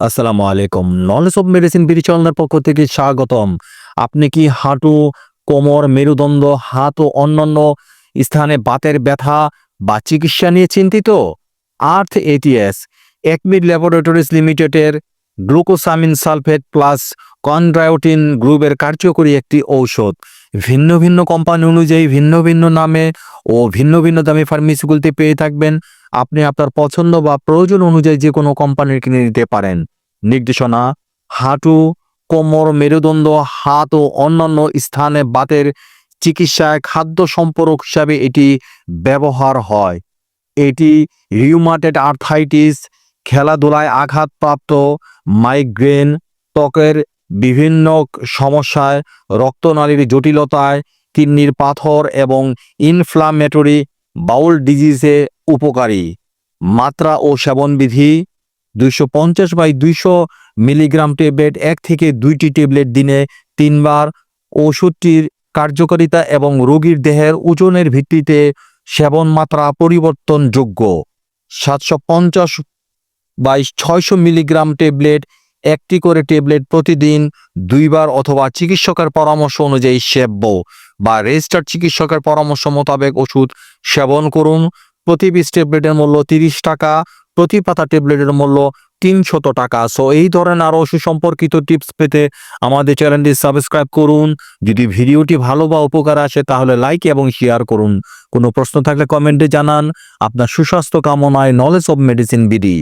আসসালামু আলাইকুম। Knowledge of medicine বিরিচালনার পক্ষ থেকে স্বাগতম। আপনি কি হাঁটু, কোমর, মেরুদণ্ড, হাত ও অন্যান্য স্থানে বাতের ব্যথা বা চিকিৎসা নিয়ে চিন্তিত? আর্থ এটিএস একমিড ল্যাবরেটরিজ লিমিটেডের গ্লুকোসামিন সালফেট প্লাস কনড্রায়োটিন গ্রুপের কার্যকরী একটি ঔষধ। ভিন্ন ভিন্ন কোম্পানি অনুযায়ী, ভিন্ন ভিন্ন নামে ও ভিন্ন ভিন্ন দামে ফার্মেসিগুলিতে পেয়ে থাকবেন। আপনি আপনার পছন্দ বা প্রয়োজন অনুযায়ী যে কোনো কোম্পানির কিনে নিতে পারেন। নির্দেশনা, হাঁটু, কোমর, মেরুদণ্ড, হাত ও অন্যান্য স্থানে বাতের চিকিৎসায় খাদ্য সম্পর্ক হিসাবে এটি ব্যবহার হয়। এটি রিউমাটেড আর্থাইটিস খেলাধুলায় আঘাতপ্রাপ্ত মাইগ্রেন ত্বকের বিভিন্ন সমস্যায়, রক্তনালীর জটিলতায়, কিডনির পাথর এবং ইনফ্লামেটরি বাউল ডিজিজে উপকারী। মাত্রা ও সেবনবিধি, দুইশো পঞ্চাশ বাই দুইশো মিলিগ্রাম ট্যাবলেট, এক থেকে দুইটি ট্যাবলেট দিনে তিনবার। ওষুধটির কার্যকারিতা এবং রোগীর দেহের ওজনের ভিত্তিতে সেবন মাত্রা পরিবর্তনযোগ্য। সাতশো পঞ্চাশ বাই ছয়শো মিলিগ্রাম ট্যাবলেট একটি করে ট্যাবলেট প্রতিদিন দুইবার অথবা চিকিৎসকের পরামর্শ অনুযায়ী সেব্য বা রেজিস্টার্ড চিকিৎসকের পরামর্শ মোতাবেক ওষুধ সেবন করুন। প্রতি পিস ট্যাবলেটের মূল্য তিরিশ টাকা, প্রতি পাতা ট্যাবলেটের মূল্য তিনশত টাকা। সো এই ধরনের আরও সুসম্পর্কিত টিপস পেতে আমাদের চ্যানেলটি সাবস্ক্রাইব করুন। যদি ভিডিওটি ভালো বা উপকার আসে, তাহলে লাইক এবং শেয়ার করুন। কোনো প্রশ্ন থাকলে কমেন্টে জানান। আপনার সুস্বাস্থ্য কামনায় নলেজ অব মেডিসিন বিডি